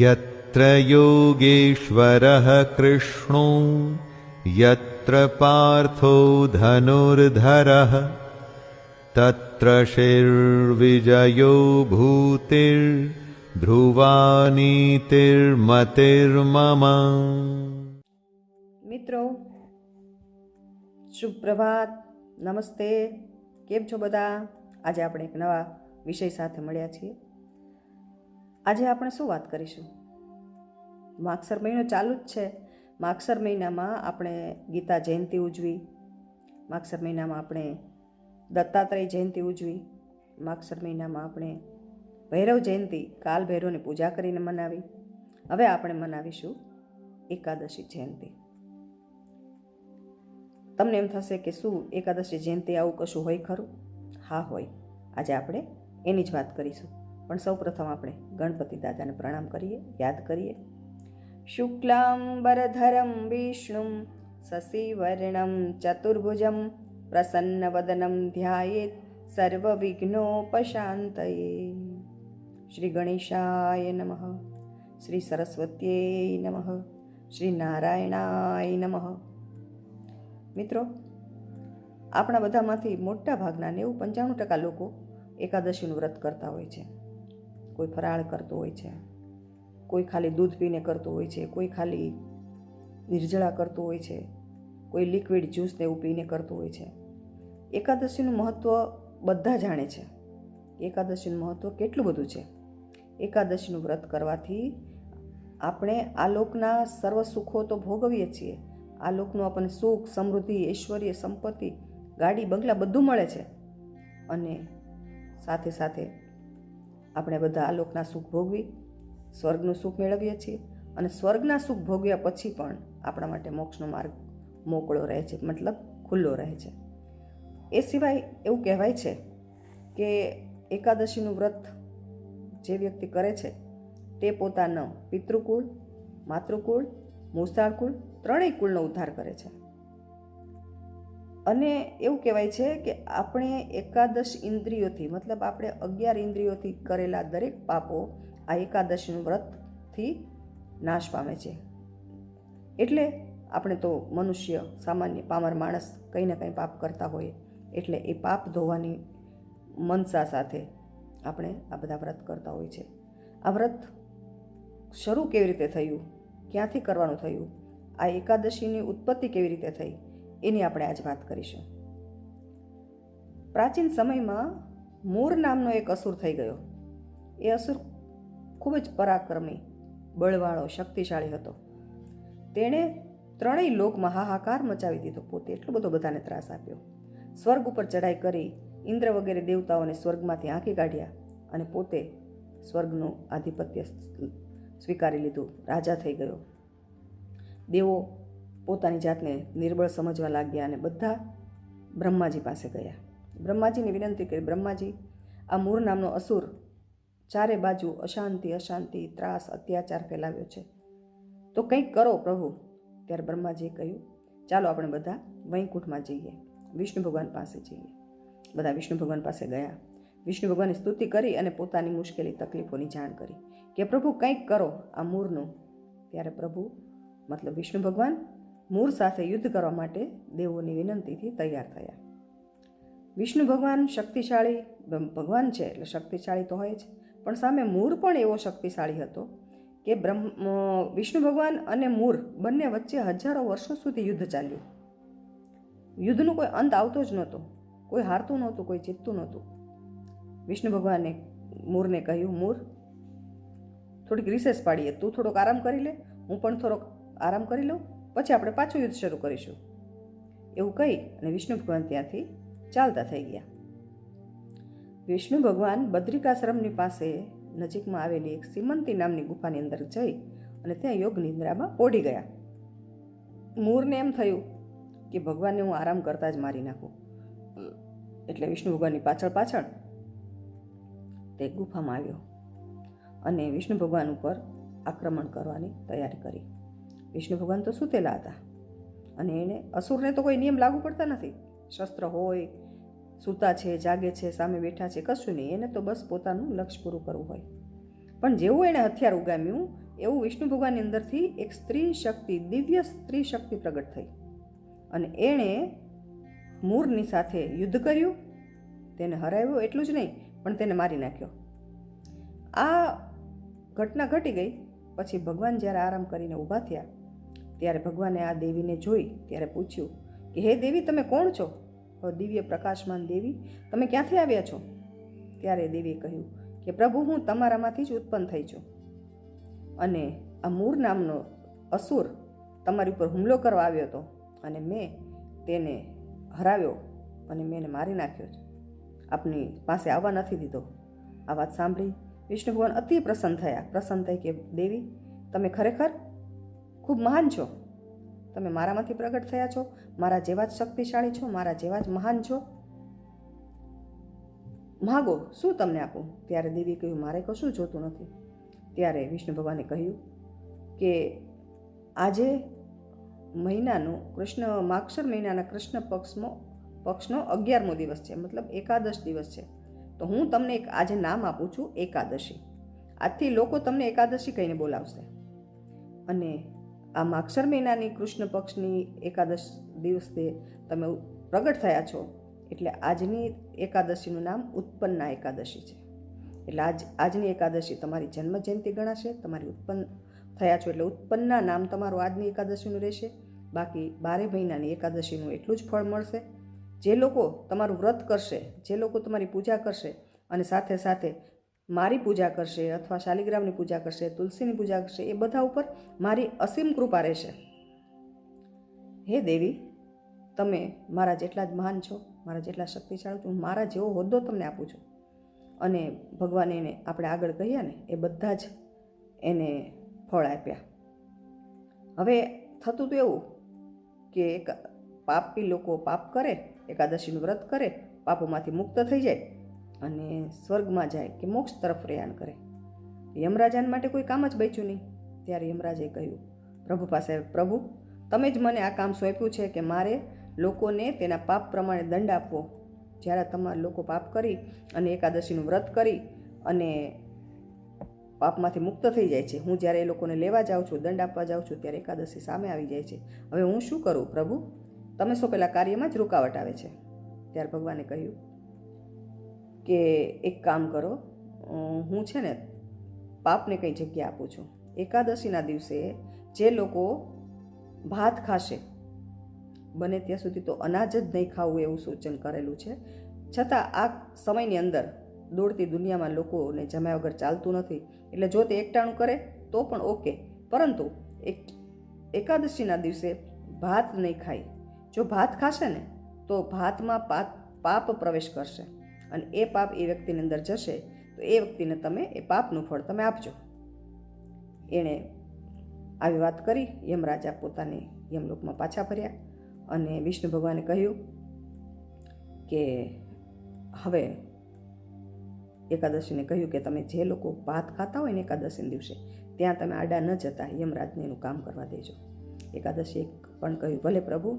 यत्र योगेश्वरः कृष्णो यत्र पार्थो धनुर्धरः तत्र शिर्विजयो भूतिर्ध्रुवानीतिर्मतिर्मम મિત્રો શુભ પ્રભાત નમસ્તે કેમ છો બધા આજે આપણે એક નવા વિષય સાથે મળ્યા છીએ આજે આપણે શું વાત કરીશું? માગસર મહિનો ચાલુ જ છે. માગસર મહિનામાં આપણે ગીતા જયંતિ ઉજવી. માગસર મહિનામાં આપણે દત્તાત્રેય જયંતિ ઉજવી. માગસર મહિનામાં આપણે ભૈરવ જયંતિ, કાલ ભૈરવની પૂજા કરીને મનાવી. હવે આપણે મનાવીશું એકાદશી જયંતિ. તમને એમ થશે કે શું એકાદશી જયંતિ આવું કશું હોય ખરું? હા હોય. આજે આપણે એની જ વાત કરીશું. પણ સૌ પ્રથમ આપણે ગણપતિ દાદાને પ્રણામ કરીએ, યાદ કરીએ. શુક્લાંબરધરમ વિષ્ણુ શશિવર્ણમ, ચતુર્ભુજમ, પ્રસન્ન વદનમ ધ્યાયેત સર્વ વિઘ્નોપશાંતયે શ્રી ગણેશાય નમઃ, શ્રી સરસ્વત્યે નમઃ, શ્રી નારાયણાય નમઃ. મિત્રો, આપણા બધામાંથી મોટા ભાગના નેવું પંચાણું ટકા લોકો એકાદશીનું વ્રત કરતા હોય છે. કોઈ ફરાળ કરતો હોય છે, કોઈ ખાલી દૂધ પીને કરતો હોય છે, કોઈ ખાલી નિર્જળા કરતો હોય છે, કોઈ લિક્વિડ જ્યુસ ને એવું પીને કરતું હોય છે. એકાદશીનું મહત્ત્વ બધા જાણે છે. એકાદશીનું મહત્ત્વ કેટલું બધું છે? એકાદશીનું વ્રત કરવાથી આપણે આ લોકના સર્વ સુખો તો ભોગવીએ છીએ. આ લોકનું આપણને સુખ, સમૃદ્ધિ, ઐશ્વર્ય, સંપત્તિ, ગાડી, બંગલા બધું મળે છે. અને સાથે સાથે આપણે બધા આ લોકના સુખ ભોગવી, સ્વર્ગનું સુખ મેળવીએ છીએ અને સ્વર્ગના સુખ ભોગવ્યા પછી પણ આપણા માટે મોક્ષનો માર્ગ મોકળો રહે છે, મતલબ ખુલ્લો રહે છે. એ સિવાય એવું કહેવાય છે કે એકાદશીનું વ્રત જે વ્યક્તિ કરે છે, તે પોતાનો પિતૃકુળ, માતૃકુળ, મૂસાળકુળ, ત્રણેય કુળનો ઉદ્ધાર કરે છે. અને એવું કહેવાય છે કે આપણે એકાદશ ઇન્દ્રિયોથી, મતલબ આપણે અગિયાર ઇન્દ્રિયોથી કરેલા દરેક પાપો આ એકાદશીનું વ્રતથી નાશ પામે છે. એટલે આપણે તો મનુષ્ય, સામાન્ય પામર માણસ કંઈ ને કંઈ પાપ કરતા હોઈએ, એટલે એ પાપ ધોવાની મનસા સાથે આપણે આ બધા વ્રત કરતા હોય છે. આ વ્રત શરૂ કેવી રીતે થયું? ક્યાંથી કરવાનું થયું? આ એકાદશીની ઉત્પત્તિ કેવી રીતે થઈ? એની આપણે આજ વાત કરીશું. પ્રાચીન સમયમાં મૂર નામનો એક અસુર થઈ ગયો. એ અસુર ખૂબ જ પરાક્રમી, બળવાળો, શક્તિશાળી હતો. તેણે ત્રણેય લોકમાં હાહાકાર મચાવી દીધો. પોતે એટલો બધો બધાને ત્રાસ આપ્યો. સ્વર્ગ ઉપર ચડાઈ કરી ઇન્દ્ર વગેરે દેવતાઓને સ્વર્ગમાંથી આંકી કાઢ્યા અને પોતે સ્વર્ગનું આધિપત્ય સ્વીકારી લીધું. રાજા થઈ ગયો. દેવો પોતાની જાતને નિર્બળ સમજવા લાગ્યા અને બધા બ્રહ્માજી પાસે ગયા. બ્રહ્માજીની વિનંતી કરી, બ્રહ્માજી, આ મૂર નામનો અસુર ચારે બાજુ અશાંતિ અશાંતિ, ત્રાસ, અત્યાચાર ફેલાવ્યો છે. તો કંઈક કરો પ્રભુ. ત્યારે બ્રહ્માજીએ કહ્યું, ચાલો આપણે બધા વૈકુંઠમાં જઈએ, વિષ્ણુ ભગવાન પાસે જઈએ. બધા વિષ્ણુ ભગવાન પાસે ગયા. વિષ્ણુ ભગવાનની સ્તુતિ કરી અને પોતાની મુશ્કેલી, તકલીફોની જાણ કરી કે, પ્રભુ, કંઈક કરો આ મૂરનું. ત્યારે પ્રભુ, મતલબ વિષ્ણુ ભગવાન મૂર સાથે યુદ્ધ કરવા માટે દેવોની વિનંતીથી તૈયાર થયા. વિષ્ણુ ભગવાન શક્તિશાળી ભગવાન છે એટલે શક્તિશાળી તો હોય જ. પણ સામે મૂર પણ એવો શક્તિશાળી હતો કે બ્રહ્મ, વિષ્ણુ ભગવાન અને મૂર બંને વચ્ચે હજારો વર્ષો સુધી યુદ્ધ ચાલ્યું. યુદ્ધનો કોઈ અંત આવતો જ નહોતો. કોઈ હારતું નહોતું, કોઈ જીતતું નહોતું. વિષ્ણુ ભગવાને મૂરને કહ્યું મૂર થોડીક રિસેસ પાડીએ. તું થોડોક આરામ કરી લે. હું પણ થોડોક આરામ કરી લઉં. પછી આપણે પાછું યુદ્ધ શરૂ કરીશું. એવું કહી અને વિષ્ણુ ભગવાન ત્યાંથી ચાલતા થઈ ગયા. વિષ્ણુ ભગવાન બદ્રિકાશ્રમની પાસે નજીકમાં આવેલી એક સીમંતી નામની ગુફાની અંદર જઈ અને ત્યાં યોગ નિંદ્રામાં પોડી ગયા. મૂરને એમ થયું કે ભગવાનને હું આરામ કરતાં જ મારી નાખું. એટલે વિષ્ણુ ભગવાનની પાછળ પાછળ તે ગુફામાં આવ્યો અને વિષ્ણુ ભગવાન ઉપર આક્રમણ કરવાની તૈયારી કરી. વિષ્ણુ ભગવાન તો સૂતેલા હતા. અને એને અસુરને તો કોઈ નિયમ લાગુ પડતા નથી. શસ્ત્ર હોય, સૂતા છે, જાગે છે, સામે બેઠા છે, કશું નહીં. એને તો બસ પોતાનું લક્ષ્ય પૂરું કરવું હોય. પણ જેવું એણે હથિયાર ઉગામ્યું, એવું વિષ્ણુ ભગવાનની અંદરથી એક સ્ત્રી શક્તિ, દિવ્ય સ્ત્રી શક્તિ પ્રગટ થઈ. અને એણે મૂરની સાથે યુદ્ધ કર્યું. તેને હરાવ્યો એટલું જ નહીં, પણ તેને મારી નાખ્યો. આ ઘટના ઘટી ગઈ. પછી ભગવાન જ્યારે આરામ કરીને ઊભા થયા ત્યારે ભગવાને આ દેવીને જોઈ ત્યારે પૂછ્યું કે, હે દેવી, તમે કોણ છો? દિવ્ય પ્રકાશમાન દેવી, તમે ક્યાંથી આવ્યા છો? ત્યારે દેવીએ કહ્યું કે, પ્રભુ, હું તમારામાંથી જ ઉત્પન્ન થઈ છું. અને આ મૂર નામનો અસુર તમારી ઉપર હુમલો કરવા આવ્યો હતો અને મેં તેને હરાવ્યો અને મેં એને મારી નાખ્યો છે. આપની પાસે આવવા નથી દીધો. આ વાત સાંભળી વિષ્ણુ ભગવાન અતિ પ્રસન્ન થયા. પ્રસન્ન થઈ કે, દેવી, તમે ખરેખર ખૂબ મહાન છો. તમે મારામાંથી પ્રગટ થયા છો. મારા જેવા જ શક્તિશાળી છો. મારા જેવા જ મહાન છો. માગો, શું તમને આપું? ત્યારે દેવી કહ્યું, મારે કશું જોતું નથી. ત્યારે વિષ્ણુ ભગવાને કહ્યું કે, આજે મહિનાનો કૃષ્ણ, માક્ષર મહિનાના કૃષ્ણ પક્ષનો પક્ષનો અગિયારમો દિવસ છે. મતલબ એકાદશ દિવસ છે. તો હું તમને એક આજે નામ આપું છું એકાદશી. આજથી લોકો તમને એકાદશી કહીને બોલાવશે. અને આ માક્ષર મહિનાની કૃષ્ણ પક્ષની એકાદશ દિવસે તમે પ્રગટ થયા છો. એટલે આજની એકાદશીનું નામ ઉત્પન્ના એકાદશી છે. એટલે આજ, આજની એકાદશી તમારી જન્મ જયંતિ ગણાશે, તમારી ઉત્પન્ન થયા છો એટલે ઉત્પન્નના નામ તમારું આજની એકાદશીનું રહેશે. બાકી બારે મહિનાની એકાદશીનું એટલું જ ફળ મળશે. જે લોકો તમારું વ્રત કરશે, જે લોકો તમારી પૂજા કરશે અને સાથે સાથે મારી પૂજા કરશે અથવા શાલિગ્રામની પૂજા કરશે, તુલસીની પૂજા કરશે, એ બધા ઉપર મારી અસીમ કૃપા રહેશે. હે દેવી, તમે મારા જેટલા જ મહાન છો, મારા જેટલા શક્તિશાળી છું હું મારા જેવો હોદ્દો તમને આપું છું. અને ભગવાને એને આપણે આગળ કહ્યા ને, એ બધા જ એને ફળ આપ્યા. હવે થતું તો એવું કે એક પાપી લોકો પાપ કરે, એકાદશીનું વ્રત કરે, પાપોમાંથી મુક્ત થઈ જાય. અને સ્વર્ગમાં જાય કે મોક્ષ તરફ પ્રયાણ કરે. યમરાજાન માટે કોઈ કામ જ બચ્યું નહીં. ત્યારે યમરાજે કહ્યું, પ્રભુ પાસે, પ્રભુ, તમે જ મને આ કામ સોંપ્યું છે કે મારે લોકોને તેના પાપ પ્રમાણે દંડ આપવો. જ્યારે તમારા લોકો પાપ કરી અને એકાદશીનું વ્રત કરી અને પાપમાંથી મુક્ત થઈ જાય છે. હું જ્યારે એ લોકોને લેવા જાઉં છું, દંડ આપવા જાઉં છું, ત્યારે એકાદશી સામે આવી જાય છે. હવે હું શું કરું, પ્રભુ? તમે સો પેલા કાર્યમાં જ રૂકાવટ આવે છે. ત્યારે ભગવાને કહ્યું કે એક કામ કરો હું છે ને પાપને કંઈ જગ્યા આપું છું. એકાદશીના દિવસે જે લોકો ભાત ખાશે, બને ત્યાં સુધી તો અનાજ જ નહીં ખાવું એવું સૂચન કરેલું છે. છતાં આ સમયની અંદર દોડતી દુનિયામાં લોકોને જમ્યા વગર ચાલતું નથી. એટલે જો તે એકટાણું કરે તો પણ ઓકે. પરંતુ એક, એકાદશીના દિવસે ભાત નહીં ખાય. જો ભાત ખાશે ને, તો ભાતમાં પાપ પ્રવેશ કરશે. અને એ પાપ એ વ્યક્તિની અંદર જશે, તો એ વ્યક્તિને તમે એ પાપનું ફળ તમે આપજો. એણે આવી વાત કરી, યમરાજા પોતાને યમલોકમાં પાછા ફર્યા અને વિષ્ણુ ભગવાને કહ્યું કે હવે એકાદશીને કહ્યું કે તમે જે લોકો ભાત ખાતા હોય ને એકાદશીના દિવસે, ત્યાં તમે આડા ન જતા યમરાજને એનું કામ કરવા દેજો. એકાદશી એક પણ કહ્યું, ભલે પ્રભુ,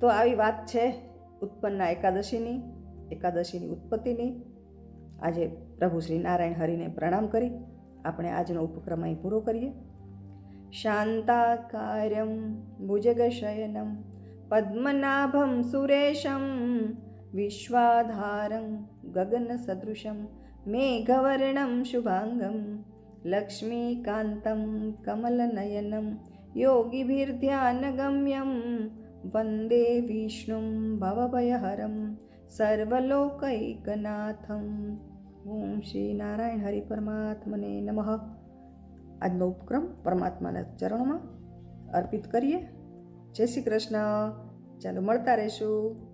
તો આવી વાત છે ઉત્પન્ના એકાદશીની. એકાદશીની ઉત્પત્તિની આજે પ્રભુ શ્રી एकादशी उत्पत्तिनि आजे प्रभुश्रीनारायण हरिने प्रणामी आजन उपक्रम अहं पूर् शान्ताकार्यं भुजगशयनं पद्मनाभं सुरेशं विश्वाधारं गगनसदृशं मेघवर्णं शुभाङ्गं लक्ष्मीकान्तं कमलनयनं योगिभिर्ध्यानगम्यं वन्दे विष्णुं भवभयहरं સર્વલોકૈકનાથમ ઓમ શ્રી નારાયણ હરિ પરમાત્મને નમઃ આજનો ઉપક્રમ પરમાત્માના ચરણોમાં અર્પિત કરીએ. જય શ્રી કૃષ્ણ. ચાલો મળતા રહેશું.